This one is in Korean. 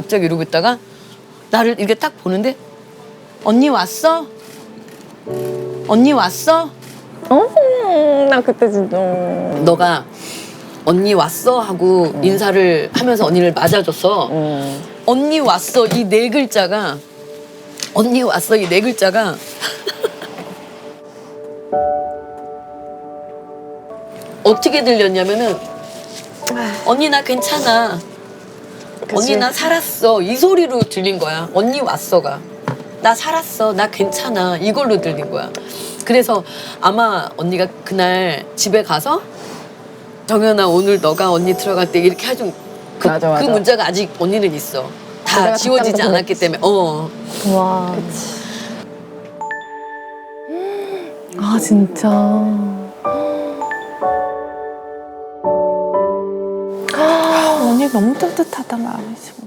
갑자기 이러고 있다가 나를 이렇게 딱 보는데 언니 왔어? 언니 왔어? 어, 나 그때 진짜. 너가 언니 왔어 하고 인사를 하면서 언니를 맞아줬어. 음. 언니 왔어 이 네 글자가 언니 왔어 이 네 글자가 어떻게 들렸냐면은 언니 나 괜찮아 언니 나 살았어. 이 소리로 들린 거야. 언니 왔어가. 나 살았어. 나 괜찮아. 이걸로 들린 거야. 그래서 아마 언니가 그날 집에 가서 정연아 오늘 너가 언니 들어갈 때 이렇게 해준 그, 맞아, 그 맞아. 문자가 아직 언니는 있어. 다 지워지지 않았기 때문에. 어. 와. 아 진짜. 너무 따뜻하다 마음이 정말.